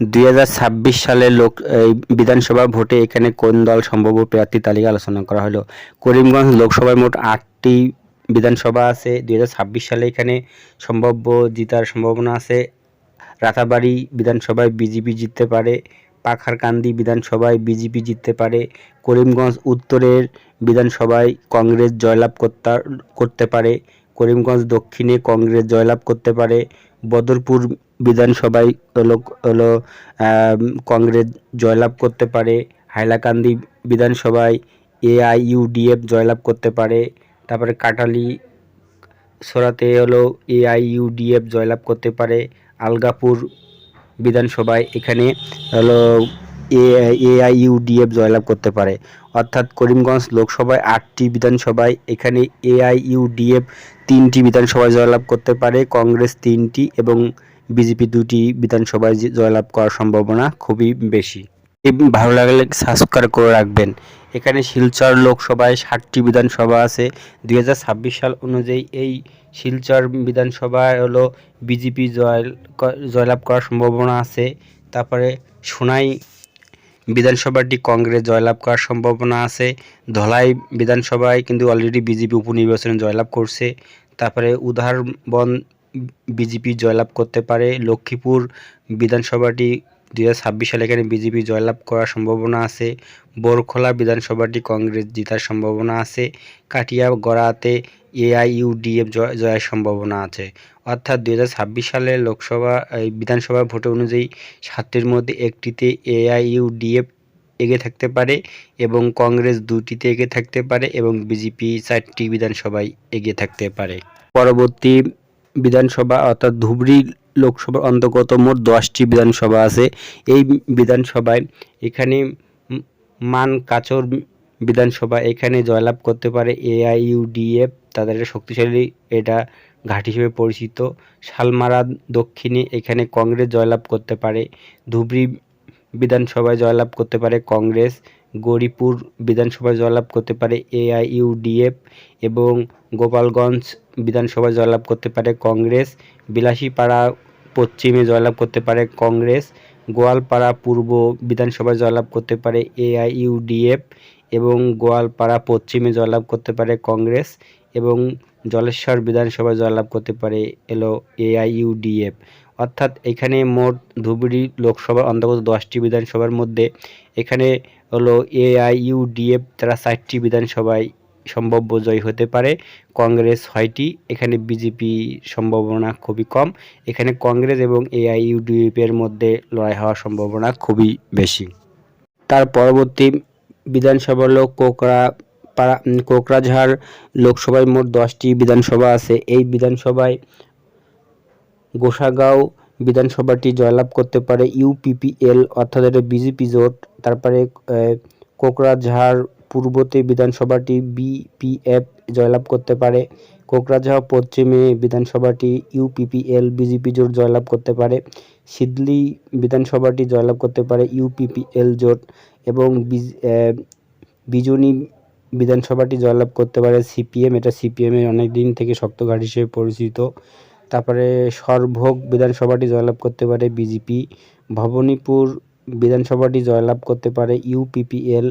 দুই হাজার ছাব্বিশ সালে লোক, এই বিধানসভা ভোটে এখানে কোন দল সম্ভাব্য প্রার্থী তালিকা আলোচনা করা হলো? করিমগঞ্জ লোকসভায় মোট আটটি বিধানসভা আছে। দু হাজার ছাব্বিশ সালে এখানে সম্ভাব্য জিতার সম্ভাবনা আছে। রাতাবাড়ি বিধানসভায় বিজেপি জিততে পারে। পাখারকান্দি বিধানসভায় বিজেপি জিততে পারে। করিমগঞ্জ উত্তরের বিধানসভায় কংগ্রেস জয়লাভ করতে পারে। করিমগঞ্জ দক্ষিণে কংগ্রেস জয়লাভ করতে পারে। বদরপুর বিধানসভায় হলো হলো কংগ্রেস জয়লাভ করতে পারে, হাইলাকান্দি বিধানসভায় এআইইউডিএফ জয়লাভ করতে পারে, তারপরে কাটালি সরাতে হলো এআইইউডিএফ জয়লাভ করতে পারে, আলগাপুর বিধানসভায় এখানে হলো এআইইউডিএফ জয়লাভ করতে পারে। অর্থাৎ করিমগঞ্জ লোকসভায় আটটি বিধানসভায় এখানে এআইইউডিএফ তিনটি বিধানসভায় জয়লাভ করতে পারে, কংগ্রেস তিনটি এবং বিজেপি দুটি বিধানসভায় জয়লাভ করার সম্ভাবনা খুবই বেশি। ভালো লাগলে সাবস্ক্রাইব করে রাখবেন। এখানে শিলচর লোকসভায় ষাটটি বিধানসভা আছে। দু হাজার ছাব্বিশ সাল অনুযায়ী এই শিলচর বিধানসভায় হলো বিজেপি জয়, জয়লাভ করার সম্ভাবনা আছে। তারপরে সোনাই বিধানসভাটি কংগ্রেস জয়লাভ করার সম্ভাবনা আছে। ধলাই বিধানসভায় কিন্তু অলরেডি বিজেপি উপনির্বাচনে জয়লাভ করছে। তারপরে উদাহরণ বিজেপি জয়লাভ করতে পারে। লক্ষ্মীপুর বিধানসভাটি দু হাজার ছাব্বিশ সালে এখানে বিজেপি জয়লাভ করার সম্ভাবনা আছে। বোরখোলা বিধানসভাটি কংগ্রেস জেতার সম্ভাবনা আছে। কাটিয়া গড়াতে এআইইউডিএফ জয়, জয়ের সম্ভাবনা আছে। অর্থাৎ দুই হাজার ছাব্বিশ সালে লোকসভা বিধানসভা ভোট অনুযায়ী সাতটির মধ্যে একটিতে এআইইউডিএফ এগিয়ে থাকতে পারে এবং কংগ্রেস দুটিতে এগিয়ে থাকতে পারে এবং বিজেপি চারটি বিধানসভায় এগিয়ে থাকতে পারে। পরবর্তী বিধানসভা, অর্থাৎ ধুবড়ি লোকসভার অন্তর্গত মোট দশটি বিধানসভা আছে। এই বিধানসভায় এখানে মান কাচর বিধানসভা এখানে জয়লাভ করতে পারে এআইইউডিএফ তাদের একটা শক্তিশালী এটা ঘাট হিসেবে পরিচিত। শালমারা দক্ষিণে এখানে কংগ্রেস জয়লাভ করতে পারে, ধুবড়ি বিধানসভায় জয়লাভ করতে পারে কংগ্রেস, গৌরীপুর বিধানসভায় জয়লাভ করতে পারে এআইইউডিএফ এবং গোপালগঞ্জ বিধানসভায় জয়লাভ করতে পারে কংগ্রেস, বিলাসীপাড়া পশ্চিমে জয়লাভ করতে পারে কংগ্রেস, গোয়ালপাড়া পূর্ব বিধানসভায় জয়লাভ করতে পারে এআইইউডিএফ এবং গোয়ালপাড়া পশ্চিমে জয়লাভ করতে পারে কংগ্রেস এবং জলেশ্বর বিধানসভায় জয়লাভ করতে পারে এলো এআইইউডিএফ। অর্থাৎ এখানে মোট ধুবড়ী লোকসভার অন্তর্গত দশটি বিধানসভার মধ্যে এখানে হলো এআইইউডিএফ, তারা চারটি বিধানসভায় সম্ভাব্য জয় হতে পারে। কংগ্রেস ছয়টি এখানে বিজেপি সম্ভাবনা খুবই কম। এখানে কংগ্রেস এবং এআইইউডিএফ এর মধ্যে লড়াই হওয়ার সম্ভাবনা খুবই বেশি। তার পরবর্তী বিধানসভা হলো কোকরা পাড়া কোকরাঝাড় লোকসভায় মোট দশটি বিধানসভা আছে। এই বিধানসভায় গোসাগাঁও বিধানসভাটি জয়লাভ করতে পারে ইউপিপিএল, অর্থাৎ এটা বিজেপি জোট। তারপরে কোকরাঝাড় পূর্বতে বিধানসভাটি বিপিএফ জয়লাভ করতে পারে। কোকরাঝাড় পশ্চিমে বিধানসভাটি ইউপিপিএল বিজেপি জোট জয়লাভ করতে পারে। সিদলি বিধানসভাটি জয়লাভ করতে পারে ইউপিপিএল জোট এবং বিজনী বিধানসভাটি জয়লাভ করতে পারে সিপিএম। এটা সিপিএম এর অনেক দিন থেকে শক্ত ঘাট হিসেবে পরিচিত। তারপরে সরভোগ বিধানসভাটি জয়লাভ করতে পারে বিজেপি। ভবানীপুর বিধানসভাটি জয়লাভ করতে পারে ইউপিপিএল।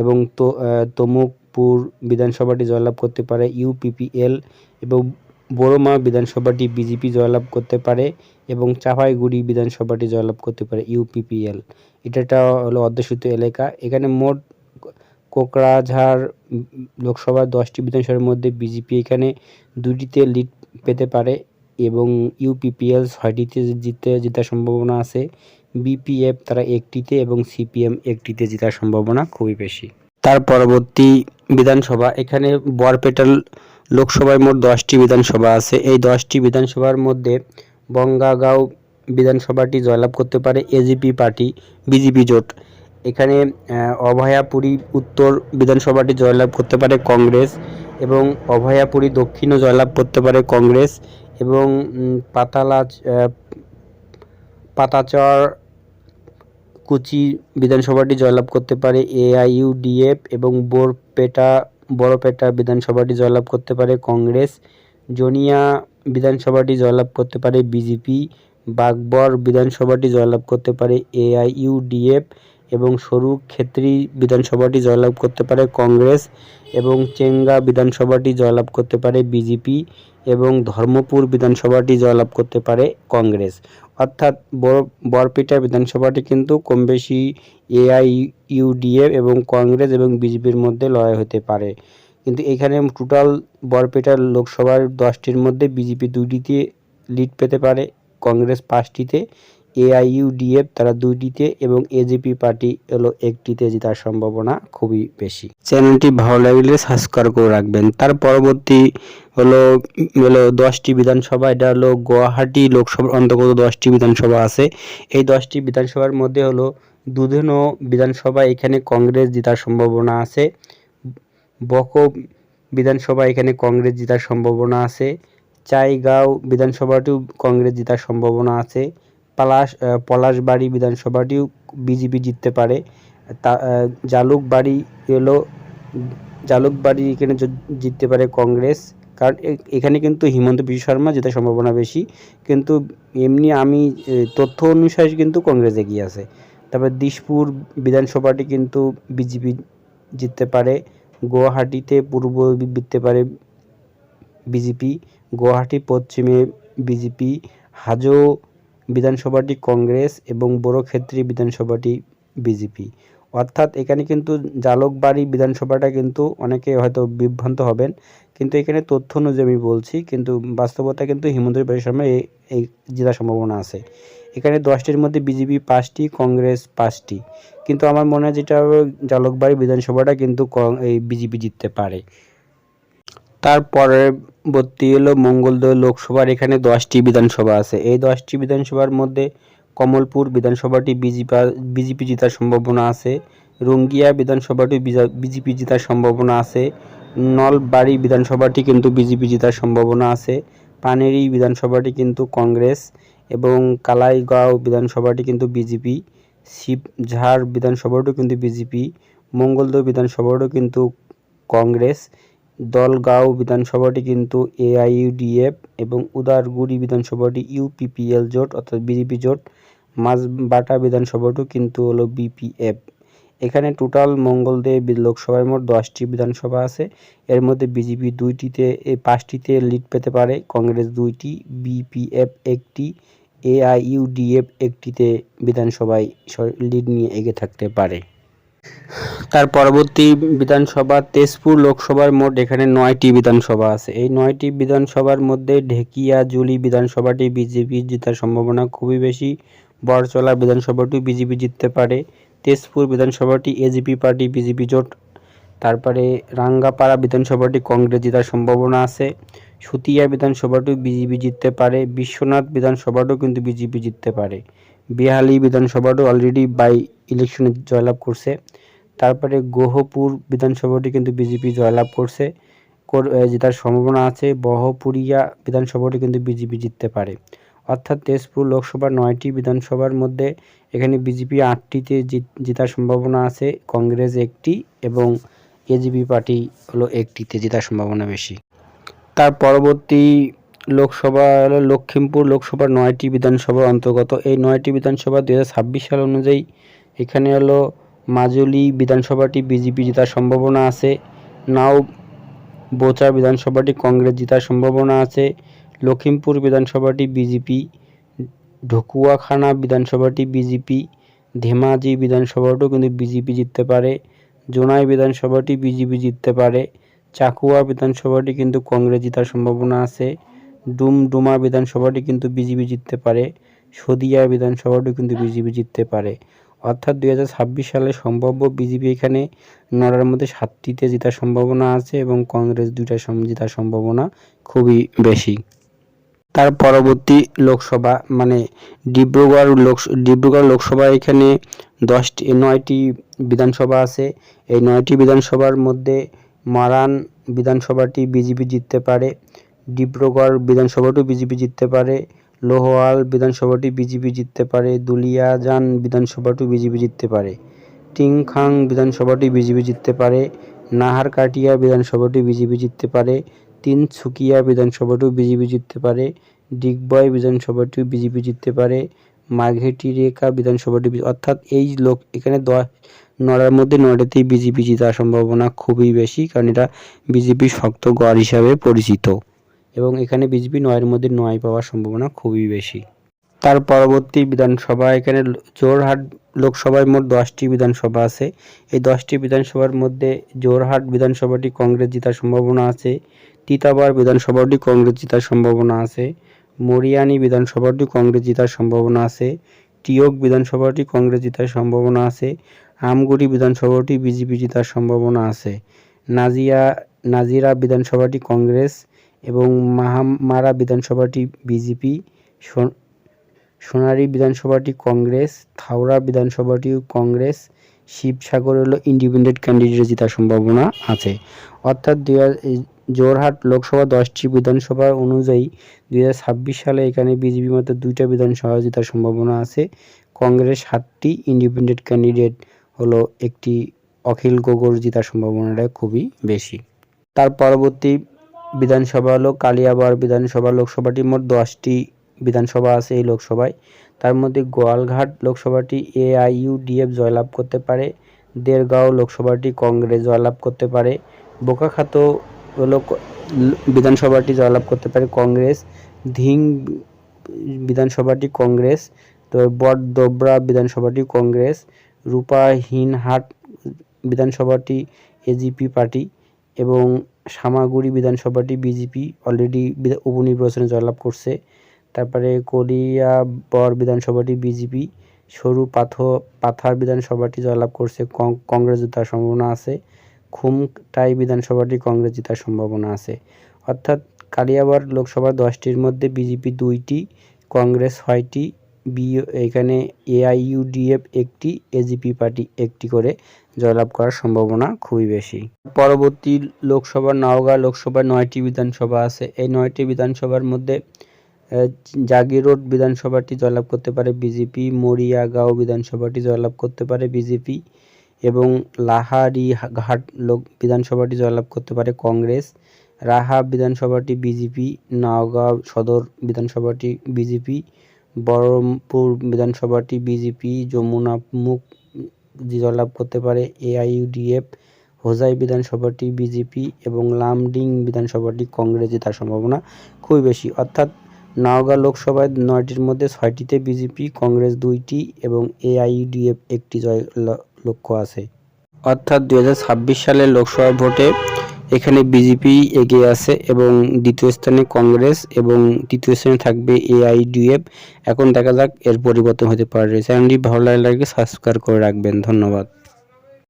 এবং তো তমুকপুর বিধানসভাটি জয়লাভ করতে পারে, ইউপিপিএল এবং বড়মা বিধানসভাটি বিজেপি জয়লাভ করতে পারে এবং চাঁপাইগুড়ি বিধানসভাটি জয়লাভ করতে পারে, ইউপিপিএল। এটা হলো অধ্যুষিত এলাকা। এখানে মোট কোকরাঝাড় লোকসভার দশটি বিধানসভার মধ্যে বিজেপি এখানে দুটিতে লিড পেতে পারে। এবং ইউপিপিএল ছয়টিতে জিতে জেতার সম্ভাবনা আছে। বিপিএফ তারা একটিতে এবং সিপিএম একটিতে জেতার সম্ভাবনা খুবই বেশি। তার পরবর্তী বিধানসভা, এখানে বরপেটা লোকসভায় মোট দশটি বিধানসভা আছে। এই দশটি বিধানসভার মধ্যে বঙ্গাগাঁও বিধানসভাটি জয়লাভ করতে পারে এজিপি পার্টি বিজেপি জোট। এখানে অভয়াপুরী উত্তর বিধানসভাটি জয়লাভ করতে পারে কংগ্রেস এবং অভয়াপুরী দক্ষিণও জয়লাভ করতে পারে কংগ্রেস এবং পাতালা পাতাচর, কুচি বিধানসভাটি জয়লাভ করতে পারে এআইইউডিএফ এবং বোরপেটা বড়পেটা বিধানসভাটি জয়লাভ করতে পারে কংগ্রেস, জনিয়া বিধানসভাটি জয়লাভ করতে পারে বিজেপি, বাগবর বিধানসভাটি জয়লাভ করতে পারে এআইইউডিএফ এবং সরু ক্ষেত্রী বিধানসভাটি জয়লাভ করতে পারে কংগ্রেস এবং চেঙ্গা বিধানসভাটি জয়লাভ করতে পারে বিজেপি এবং ধর্মপুর বিধানসভাটি জয়লাভ করতে পারে কংগ্রেস। অর্থাৎ বর- বরপেটা বিধানসভাটি কিন্তু কম বেশি এআইইউডিএফ এবং কংগ্রেস এবং বিজেপির মধ্যে লড়াই হতে পারে। কিন্তু এখানে টোটাল বরপেটার লোকসভার দশটির মধ্যে বিজেপি দুইটিতে লিড পেতে পারে, কংগ্রেস পাঁচটিতে। এআইইউডিএফ, তারা দুইটিতে এবং এজেপি পার্টি হলো একটিতে জেতার সম্ভাবনা খুবই বেশি। চ্যানেলটি ভালো লাগলে সাবস্ক্রাইব করে রাখবেন। তার পরবর্তী হলো হলো দশটি বিধানসভা। এটা হলো গুয়াহাটি লোকসভার অন্তর্গত দশটি বিধানসভা আছে। এই দশটি বিধানসভার মধ্যে হলো দুধেনো বিধানসভা, এখানে কংগ্রেস জেতার সম্ভাবনা আছে। বক বিধানসভা, এখানে কংগ্রেস জেতার সম্ভাবনা আছে। চাইগাঁও বিধানসভাটিও কংগ্রেস জেতার সম্ভাবনা আছে। পলাশ পলাশবাড়ি বিধানসভাটিও বিজেপি জিততে পারে। তা জালুকবাড়ি হলো জালুকবাড়ি এখানে জিততে পারে কংগ্রেস। কারণ এখানে কিন্তু হিমন্ত বিশ্ব শর্মা জেতার সম্ভাবনা বেশি। কিন্তু এমনি আমি তথ্য অনুসারে কিন্তু কংগ্রেস এগিয়ে আছে। তারপর দিশপুর বিধানসভাটি কিন্তু বিজেপি জিততে পারে। গুয়াহাটিতে পূর্ব জিততে পারে বিজেপি। গুয়াহাটি, পশ্চিমে বিজেপি। হাজো বিধানসভাটি কংগ্রেস এবং বড়ক্ষেত্রী বিধানসভাটি বিজেপি। অর্থাৎ এখানে কিন্তু জালকবাড়ি বিধানসভাটা কিন্তু অনেকে হয়তো বিভ্রান্ত হবেন। কিন্তু এখানে তথ্য অনুযায়ী আমি বলছি, কিন্তু বাস্তবতা কিন্তু হিমন্ত শর্মা এই এই জেতার সম্ভাবনা আছে। এখানে দশটির মধ্যে বিজেপি পাঁচটি, কংগ্রেস পাঁচটি। কিন্তু আমার মনে হয় যেটা জালকবাড়ি বিধানসভাটা কিন্তু এই বিজেপি জিততে পারে। তার পরবর্তী হলো মঙ্গলদৈ লোকসভার, এখানে দশটি বিধানসভা আছে। এই দশটি বিধানসভার মধ্যে কমলপুর বিধানসভাটি বিজেপি বিজেপি জেতার সম্ভাবনা আছে। রঙ্গিয়া বিধানসভাটি বিজা- বিজেপি জেতার সম্ভাবনা আছে। নলবাড়ি বিধানসভাটি কিন্তু বিজেপি জেতার সম্ভাবনা আছে। পানেরি বিধানসভাটি কিন্তু কংগ্রেস এবং কালাইগাঁও বিধানসভাটি কিন্তু বিজেপি। শিবঝাড় বিধানসভাটিও কিন্তু বিজেপি। মঙ্গলদৈ বিধানসভাটিও কিন্তু কংগ্রেস। দলগাঁও বিধানসভাটি কিন্তু এআইইউডিএফ এবং উদারগুড়ি বিধানসভাটি ইউপিপিএল জোট অর্থাৎ বিজেপি জোট, মাঝবাটা বিধানসভাটিও কিন্তু হলো বিপিএফ। এখানে টোটাল মঙ্গলদে বি- লোকসভায় মোট দশটি বিধানসভা আছে। এর মধ্যে বিজেপি দুইটিতে পাঁচটিতে লিড পেতে পারে, কংগ্রেস দুইটি, বিপিএফ একটি, এআইইউডিএফ একটিতে বিধানসভায় লিড নিয়ে এগিয়ে থাকতে পারে। তার পরবর্তী বিধানসভা তেজপুর লোকসভার মোট এখানে নয়টি বিধানসভা আছে। এই নয়টি বিধানসভার মধ্যে ঢেকিয়াজুলি বিধানসভাটি বিজেপি জেতার সম্ভাবনা খুবই বেশি। বরচলা বিধানসভাটি বিজেপি জিততে পারে। তেজপুর বিধানসভাটি এজিপি পার্টি বিজেপি জোট। তারপরে রাঙ্গাপাড়া বিধানসভাটি কংগ্রেস জেতার সম্ভাবনা আছে। সুতিয়া বিধানসভাটিও বিজেপি জিততে পারে। বিশ্বনাথ বিধানসভাটিও কিন্তু বিজেপি জিততে পারে। বিহালি বিধানসভাটিও অলরেডি বাই ইলেকশনে জয়লাভ করছে। তারপরে গোহপুর বিধানসভাটি কিন্তু বিজেপি জয়লাভ করছে। কর- জেতার সম্ভাবনা আছে, বহপুরিয়া বিধানসভাটি কিন্তু বিজেপি জিততে পারে। অর্থাৎ তেজপুর লোকসভার নয়টি বিধানসভার মধ্যে এখানে বিজেপি আটটিতে জিত- জেতার সম্ভাবনা আছে, কংগ্রেস একটি এবং এজিপি পার্টি হলো একটিতে জেতার সম্ভাবনা বেশি। তার পরবর্তী লোকসভা হলো লক্ষ্মীমপুর লোকসভার নয়টি বিধানসভার অন্তর্গত। এই নয়টি বিধানসভা দু হাজার ছাব্বিশ সাল অনুযায়ী এখানে হলো মাজুলি বিধানসভাটি বিজেপি জেতার সম্ভাবনা আছে। নাও বোচা বিধানসভাটি কংগ্রেস জেতার সম্ভাবনা আছে। লখিমপুর বিধানসভাটি বিজেপি, ঢকুয়াখানা বিধানসভাটি বিজেপি, ধেমাজি বিধানসভাটিও কিন্তু বিজেপি জিততে পারে। জোনাই বিধানসভাটি বিজেপি জিততে পারে। চাকুয়া বিধানসভাটি কিন্তু কংগ্রেস জেতার সম্ভাবনা আছে। ডুমডুমা বিধানসভাটি কিন্তু বিজেপি জিততে পারে। সদিয়া বিধানসভাটিও কিন্তু বিজেপি জিততে পারে। অর্থাৎ দু হাজার ছাব্বিশ সালে সম্ভাব্য বিজেপি এখানে নড়ার মধ্যে সাতটিতে জেতার সম্ভাবনা আছে এবং কংগ্রেস দুইটা জেতার সম্ভাবনা খুবই বেশি। তার পরবর্তী লোকসভা মানে ডিব্রুগড় লোক ডিব্রুগড় লোকসভা এখানে দশটি, নয়টি বিধানসভা আছে। এই নয়টি বিধানসভার মধ্যে মারান বিধানসভাটি বিজেপি জিততে পারে, ডিব্রুগড় বিধানসভাটিও বিজেপি জিততে পারে লোহওয়াল বিধানসভাটি বিজেপি জিততে পারে, দুলিয়াজান বিধানসভাটিও বিজেপি জিততে পারে, টিংখাং বিধানসভাটি বিজেপি জিততে পারে, নাহারকাটিয়া বিধানসভাটি বিজেপি জিততে পারে, তিনসুকিয়া বিধানসভাটিও বিজেপি জিততে পারে, ডিগবয় বিধানসভাটিও বিজেপি জিততে পারে মাঘেটি রেখা বিধানসভাটি অর্থাৎ এই লোক এখানে দশ নটার মধ্যে নটাতেই বিজেপি জেতার সম্ভাবনা খুবই বেশি, কারণ এটা বিজেপি শক্ত গড় হিসাবে পরিচিত। এবং এখানে বিজেপি নয়ের মধ্যে নয় পাওয়ার সম্ভাবনা খুবই বেশি। তার পরবর্তী বিধানসভা, এখানে জোরহাট লোকসভায় মোট দশটি বিধানসভা আছে। এই দশটি বিধানসভার মধ্যে জোরহাট বিধানসভাটি কংগ্রেস জেতার সম্ভাবনা আছে, তিতাবার বিধানসভাটি কংগ্রেস জেতার সম্ভাবনা আছে, মরিয়ানি বিধানসভাটি কংগ্রেস জেতার সম্ভাবনা আছে, টিয়ক বিধানসভাটি কংগ্রেস জেতার সম্ভাবনা আছে, আমগুড়ি বিধানসভাটি বিজেপি জেতার সম্ভাবনা আছে, নাজিয়া, নাজিরা বিধানসভাটি কংগ্রেস এবং মাহামারা বিধানসভাটি বিজেপি সোনারি বিধানসভাটি কংগ্রেস থাওড়া বিধানসভাটিও কংগ্রেস, শিবসাগর হলো ইন্ডিপেন্ডেন্ট ক্যান্ডিডেট জেতার সম্ভাবনা আছে। অর্থাৎ দুই জোরহাট লোকসভা দশটি বিধানসভা অনুযায়ী দুই হাজার ছাব্বিশ সালে এখানে বিজেপি মাত্র দুইটা বিধানসভা জেতার সম্ভাবনা আছে। কংগ্রেস সাতটি ইন্ডিপেন্ডেন্ট ক্যান্ডিডেট হলো একটি অখিল গগৈর জেতার সম্ভাবনাটা খুবই বেশি। তার পরবর্তী বিধানসভা হলো কালিয়াবার বিধানসভা লোকসভাটি মোট দশটি বিধানসভা আছে এই লোকসভায়। তার মধ্যে গোয়ালঘাট লোকসভাটি এআইইউডিএফ জয়লাভ করতে পারে দেরগাঁও লোকসভাটি কংগ্রেস জয়লাভ করতে পারে, বোকাখাতো হলো বিধানসভাটি জয়লাভ করতে পারে কংগ্রেস, ধিং বিধানসভাটি কংগ্রেস, তো বটদোবরা বিধানসভাটি কংগ্রেস, রূপাহীনহাট বিধানসভাটি এজিপি পার্টি এবং সামাগুড়ি বিধানসভাটি বিজেপি অলরেডি উপনির্বাচনে জয়লাভ করছে। তারপরে কলিয়াবর বিধানসভাটি বিজেপি, সরু পাথর পাথার বিধানসভাটি জয়লাভ করছে কংগ্রেস জেতার সম্ভাবনা আছে, খুমটাই বিধানসভাটি কংগ্রেস জেতার সম্ভাবনা আছে। অর্থাৎ কালিয়াবর লোকসভা দশটির মধ্যে বিজেপি দুইটি, কংগ্রেস ছয়টি বি এখানে এআইইউডিএফ একটি এজিপি পার্টি একটি করে। জয়লাভ করার সম্ভাবনা খুবই বেশি। পরবর্তী লোকসভা নওগাঁ লোকসভায় নয়টি বিধানসভা আছে। এই নয়টি বিধানসভার মধ্যে জাগিরোড বিধানসভাটি জয়লাভ করতে পারে বিজেপি, মরিয়াগাঁও বিধানসভাটি জয়লাভ করতে পারে বিজেপি এবং লাহারি ঘাট লোক, বিধানসভাটি জয়লাভ করতে পারে কংগ্রেস। রাহা বিধানসভাটি বিজেপি, নওগাঁ সদর বিধানসভাটি বিজেপি, বহরমপুর বিধানসভাটি বিজেপি, যমুনা মুখ জয়লাভ করতে পারে এআইইউডিএফ হোজাই বিধানসভাটি বিজেপি এবং লামডিং বিধানসভাটি কংগ্রেস জেতার সম্ভাবনা খুবই বেশি। অর্থাৎ নওগাঁ লোকসভায় নয়টির মধ্যে ছয়টিতে বিজেপি কংগ্রেস দুইটি এবং এআইইউডিএফ একটি জয় লক্ষ্য আছে। অর্থাৎ ছাব্বিশ সালের লোকসভা ভোটে এখানে বিজেপি এগিয়ে আছে এবং দ্বিতীয় স্থানে কংগ্রেস এবং তৃতীয় স্থানে থাকবে এআইডিএফ এখন দেখা যাক এর পরিবর্তন হতে পারে। চ্যানেলটি ভালো লাগলে সাবস্ক্রাইব করে রাখবেন। ধন্যবাদ।